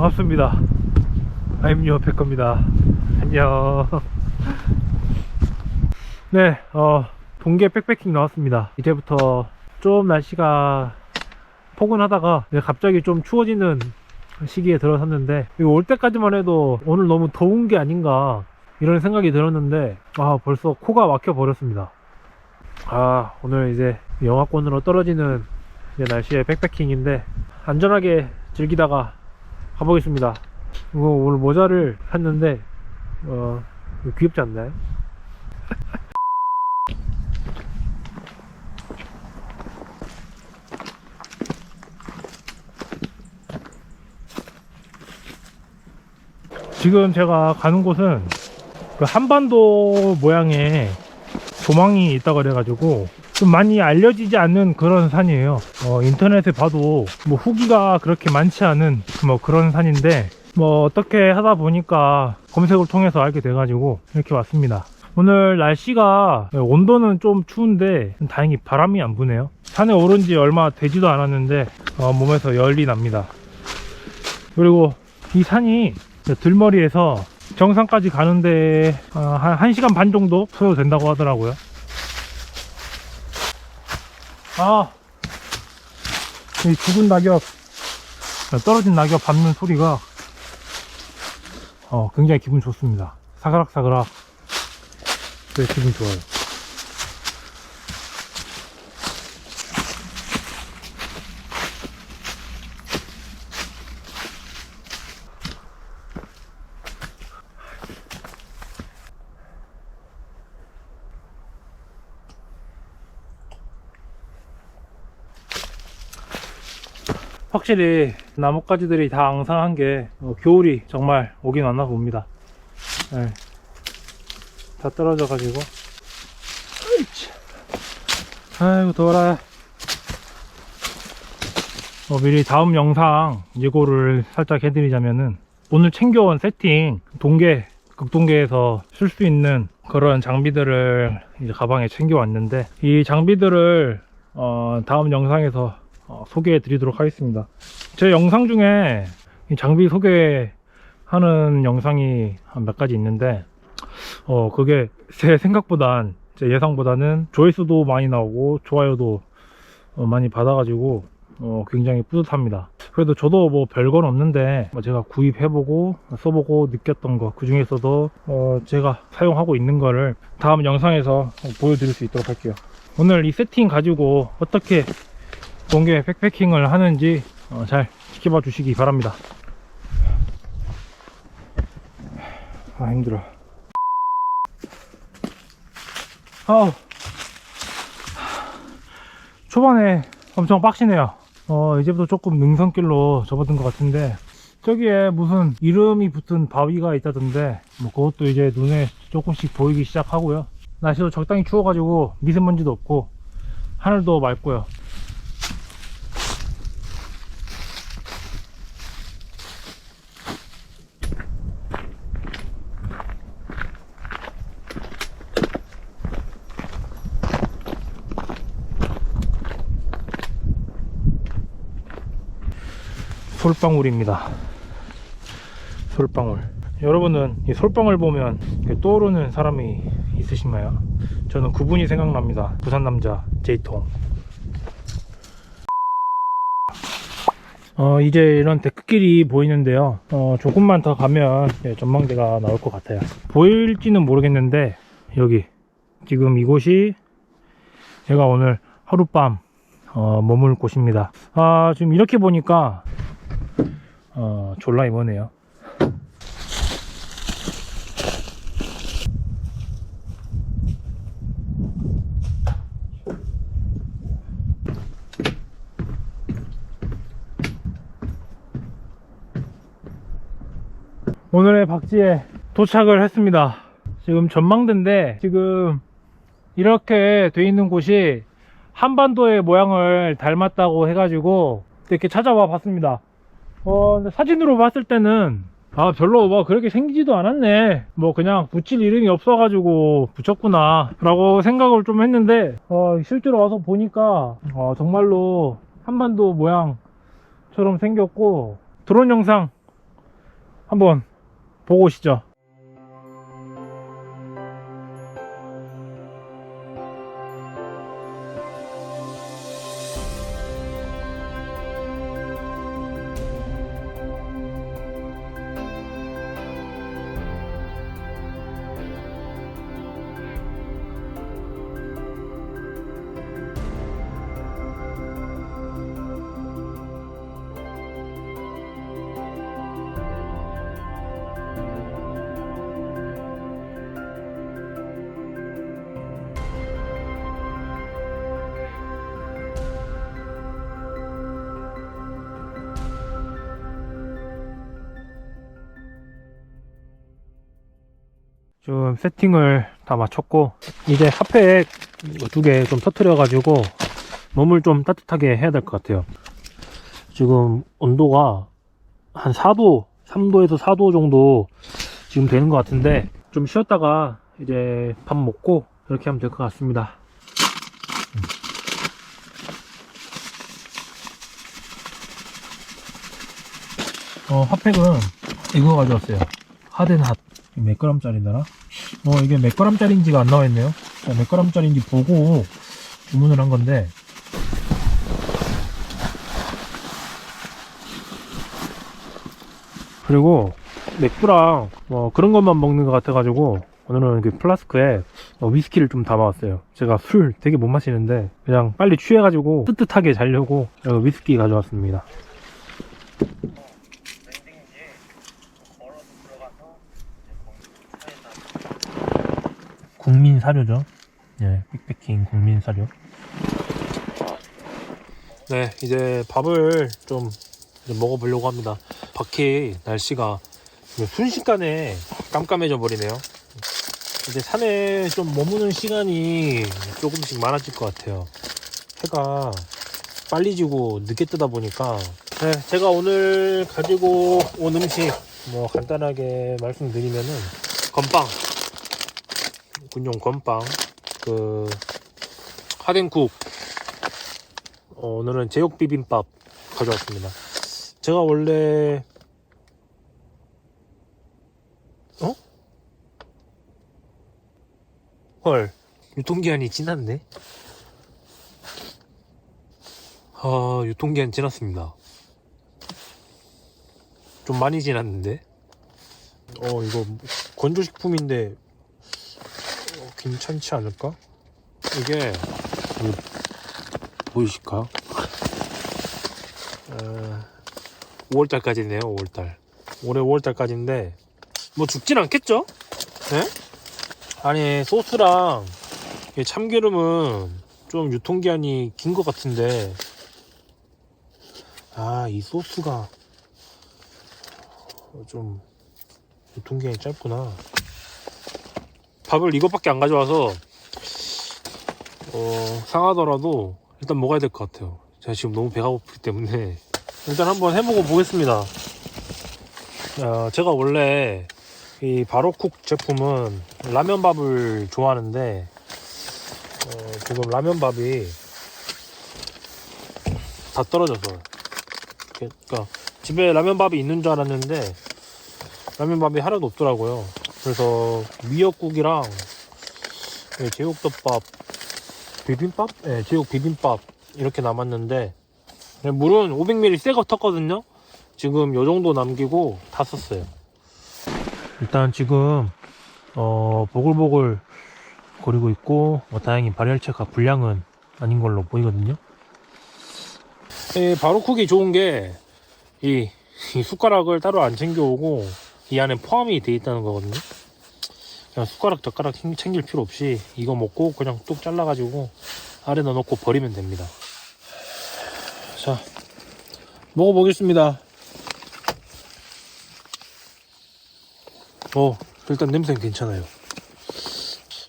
반갑습니다. 아임요 백겁니다. 안녕. 네, 어, 동계 백패킹 나왔습니다. 이제부터 좀 날씨가 포근하다가 이제 갑자기 좀 추워지는 시기에 들어섰는데 올 때까지만 해도 오늘 너무 더운 게 아닌가 이런 생각이 들었는데 아 벌써 코가 막혀 버렸습니다. 아 오늘 이제 영하권으로 떨어지는 이제 날씨의 백패킹인데 안전하게 즐기다가 가보겠습니다. 이거 오늘 모자를 샀는데 어 귀엽지 않나요? 지금 제가 가는 곳은 그 한반도 모양의 조망이 있다 그래가지고 좀 많이 알려지지 않는 그런 산이에요. 어, 인터넷에 봐도 뭐 후기가 그렇게 많지 않은 뭐 그런 산인데 뭐 어떻게 하다 보니까 검색을 통해서 알게 돼 가지고 이렇게 왔습니다. 오늘 날씨가 온도는 좀 추운데 다행히 바람이 안 부네요. 산에 오른 지 얼마 되지도 않았는데 어, 몸에서 열이 납니다. 그리고 이 산이 들머리에서 정상까지 가는데 어, 한 1시간 반 정도 소요된다고 하더라고요. 아, 이 죽은 낙엽, 떨어진 낙엽 밟는 소리가 어, 굉장히 기분 좋습니다. 사그락사그락. 네, 기분 좋아요. 확실히 나뭇가지들이 다 앙상한 게 어, 겨울이 정말 오긴 왔나 봅니다. 네. 다 떨어져 가지고 아이고 더워라 어, 미리 다음 영상 예고를 살짝 해드리자면은 오늘 챙겨온 세팅 동계 극동계에서 쓸 수 있는 그런 장비들을 이제 가방에 챙겨왔는데 이 장비들을 어, 다음 영상에서 어, 소개해 드리도록 하겠습니다. 제 영상 중에 이 장비 소개하는 영상이 한 몇 가지 있는데, 어, 그게 제 생각보단, 제 예상보다는 조회수도 많이 나오고, 좋아요도 어, 많이 받아가지고, 어, 굉장히 뿌듯합니다. 그래도 저도 뭐 별건 없는데, 뭐 제가 구입해보고, 써보고 느꼈던 거, 그 중에서도, 어, 제가 사용하고 있는 거를 다음 영상에서 보여드릴 수 있도록 할게요. 오늘 이 세팅 가지고 어떻게 동계 백패킹을 하는지 어, 잘 지켜봐 주시기 바랍니다. 아 힘들어. 아우 초반에 엄청 빡시네요. 어 이제부터 조금 능선길로 접어든 것 같은데 저기에 무슨 이름이 붙은 바위가 있다던데 뭐 그것도 이제 눈에 조금씩 보이기 시작하고요. 날씨도 적당히 추워가지고 미세먼지도 없고 하늘도 맑고요. 솔방울입니다. 솔방울. 여러분은 이 솔방울 보면 떠오르는 사람이 있으신가요? 저는 그분이 생각납니다. 부산 남자 제이통. 어, 이제 이런 데크길이 보이는데요. 어, 조금만 더 가면 예, 전망대가 나올 것 같아요. 보일지는 모르겠는데 여기 지금 이곳이 제가 오늘 하룻밤 어, 머물 곳입니다. 아, 지금 이렇게 보니까 어, 졸라 이번에요. 오늘의 박지에 도착을 했습니다. 지금 전망대인데 지금 이렇게 돼 있는 곳이 한반도의 모양을 닮았다고 해가지고 이렇게 찾아와 봤습니다. 어, 사진으로 봤을 때는 아 별로 뭐 그렇게 생기지도 않았네 뭐 그냥 붙일 이름이 없어가지고 붙였구나 라고 생각을 좀 했는데 어, 실제로 와서 보니까 어, 정말로 한반도 모양처럼 생겼고 드론 영상 한번 보고 오시죠. 지금 세팅을 다 마쳤고 이제 핫팩 두 개 좀 터트려 가지고 몸을 좀 따뜻하게 해야 될 것 같아요. 지금 온도가 한 4도 3도에서 4도 정도 지금 되는 것 같은데 좀 쉬었다가 이제 밥 먹고 이렇게 하면 될 것 같습니다. 어 핫팩은 이거 가져왔어요. 하덴 핫 몇 g짜리더라? 어 이게 몇 g짜리인지가 안 나와 있네요. 자, 몇 g짜리인지 보고 주문을 한 건데 그리고 맥주랑 뭐 그런 것만 먹는 것 같아가지고 오늘은 그 플라스크에 어, 위스키를 좀 담아왔어요. 제가 술 되게 못 마시는데 그냥 빨리 취해가지고 뜨뜻하게 자려고 어, 위스키 가져왔습니다. 국민 사료죠. 예, 빅패킹 국민 사료. 네, 이제 밥을 좀 이제 먹어보려고 합니다. 밖에 날씨가 순식간에 깜깜해져 버리네요. 이제 산에 좀 머무는 시간이 조금씩 많아질 것 같아요. 해가 빨리 지고 늦게 뜨다 보니까 네, 제가 오늘 가지고 온 음식 뭐 간단하게 말씀드리면은 건빵 군용 건빵 그 하덴국. 어, 오늘은 제육 비빔밥 가져왔습니다. 제가 원래 어? 헐 유통기한이 지났네. 아 유통기한 지났습니다. 좀 많이 지났는데? 어 이거 건조식품인데 어, 괜찮지 않을까? 이게 뭐, 보이실까요? 어, 5월달까지네요 5월달 올해 5월달까지인데 뭐 죽진 않겠죠? 네? 아니 소스랑 이 참기름은 좀 유통기한이 긴 것 같은데 아 이 소스가 좀 유통기한이 짧구나 밥을 이것밖에 안 가져와서 어, 상하더라도 일단 먹어야 될 것 같아요. 제가 지금 너무 배가 고프기 때문에 일단 한번 해보고 보겠습니다. 어, 제가 원래 이 바로쿡 제품은 라면밥을 좋아하는데 어, 지금 라면밥이 다 떨어져서 그러니까 집에 라면밥이 있는 줄 알았는데 라면밥이 하나도 없더라고요. 그래서 미역국이랑 예, 제육덮밥, 비빔밥? 예, 제육 비빔밥 이렇게 남았는데 예, 물은 500ml 새거 텄거든요. 지금 요 정도 남기고 다 썼어요. 일단 지금 어, 보글보글 거리고 있고 뭐 다행히 발열체가 불량은 아닌 걸로 보이거든요. 예, 바로쿡이 좋은 게 이 숟가락을 따로 안 챙겨오고 이 안에 포함이 돼 있다는 거거든요. 그냥 숟가락 젓가락 챙- 챙길 필요 없이 이거 먹고 그냥 뚝 잘라 가지고 아래 넣어 놓고 버리면 됩니다. 자, 먹어 보겠습니다. 어, 일단 냄새는 괜찮아요.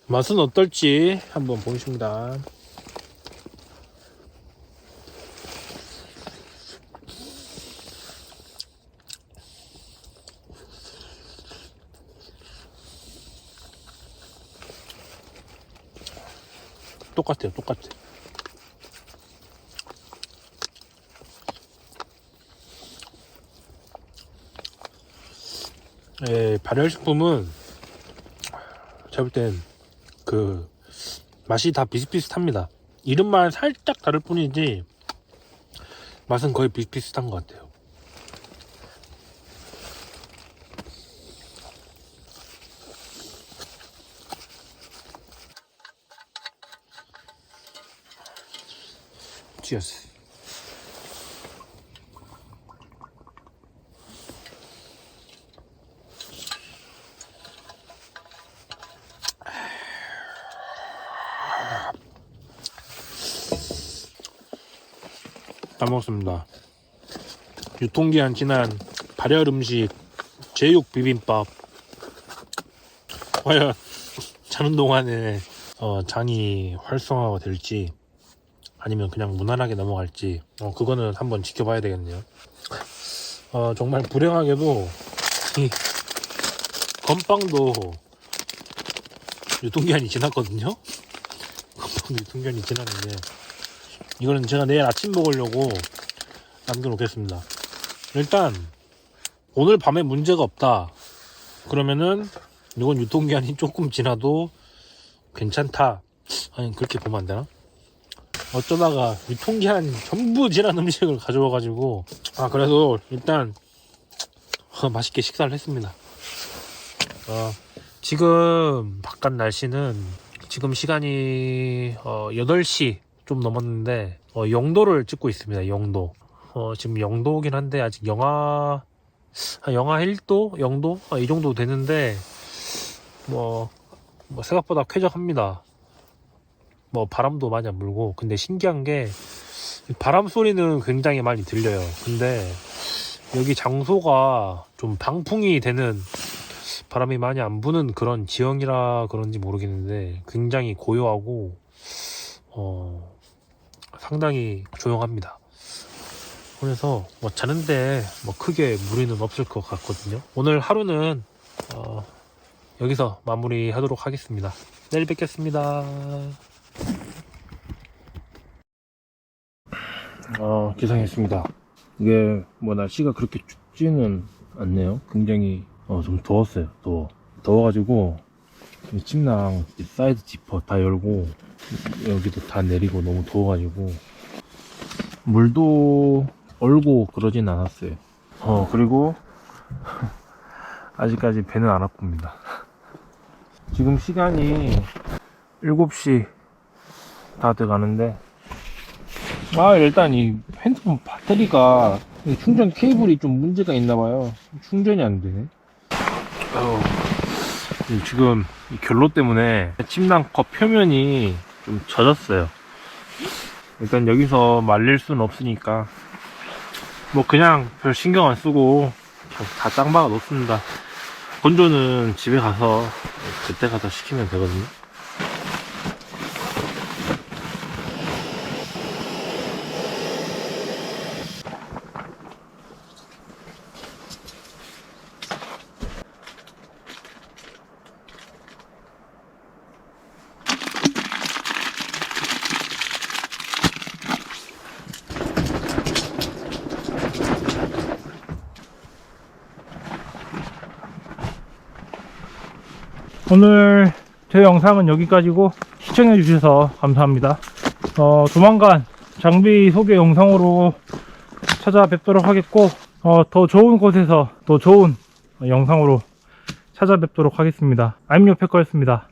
맛은 어떨지 한번 보겠습니다. 똑같아요, 똑같아. 예, 발열식품은 제가 볼 땐 그 맛이 다 비슷비슷합니다. 이름만 살짝 다를 뿐이지 맛은 거의 비슷비슷한 것 같아요. Cheers. 잘 먹었습니다. 유통기한 지난 발열 음식 제육 비빔밥. 과연 자는 동안에 어, 장이 활성화가 될지 아니면 그냥 무난하게 넘어갈지 어, 그거는 한번 지켜봐야 되겠네요. 어, 정말 불행하게도 이 건빵도 유통기한이 지났거든요. 건빵도 유통기한이 지났는데 이거는 제가 내일 아침 먹으려고 남겨놓겠습니다. 일단 오늘 밤에 문제가 없다. 그러면은 이건 유통기한이 조금 지나도 괜찮다. 아니 그렇게 보면 안 되나? 어쩌다가 유통기한 전부 지난 음식을 가져와가지고 아 그래도 일단 어, 맛있게 식사를 했습니다. 어, 지금 바깥 날씨는 지금 시간이 어, 8시 좀 넘었는데 어, 영도를 찍고 있습니다. 영도. 어, 지금 영도긴 한데 아직 영하 한 영하 1도, 0도 아, 이 정도 되는데 뭐, 뭐 생각보다 쾌적합니다. 뭐 바람도 많이 안 불고 근데 신기한 게 바람 소리는 굉장히 많이 들려요. 근데 여기 장소가 좀 방풍이 되는 바람이 많이 안 부는 그런 지형이라 그런지 모르겠는데 굉장히 고요하고 어 상당히 조용합니다. 그래서 뭐 자는데 뭐 크게 무리는 없을 것 같거든요. 오늘 하루는 어 여기서 마무리 하도록 하겠습니다. 내일 뵙겠습니다. 어, 기상했습니다. 이게 뭐 날씨가 그렇게 춥지는 않네요. 굉장히 어, 좀 더웠어요. 더워. 더워가지고 이 침낭 이 사이드 지퍼 다 열고 여기도 다 내리고 너무 더워가지고 물도 얼고 그러진 않았어요. 어 그리고 아직까지 배는 안 아픕니다. 지금 시간이 7시 다 돼가는데 아 일단 이 핸드폰 배터리가 이 충전 케이블이 좀 문제가 있나봐요. 충전이 안 되네. 지금 이 결로 때문에 침낭컵 표면이 좀 젖었어요. 일단 여기서 말릴 수는 없으니까 뭐 그냥 별 신경 안 쓰고 다 짱박아 놓습니다. 건조는 집에 가서 그때 가서 시키면 되거든요 오늘 제 영상은 여기까지고 시청해 주셔서 감사합니다. 어, 조만간 장비 소개 영상으로 찾아뵙도록 하겠고 어, 더 좋은 곳에서 더 좋은 영상으로 찾아뵙도록 하겠습니다. 아임요 패커였습니다.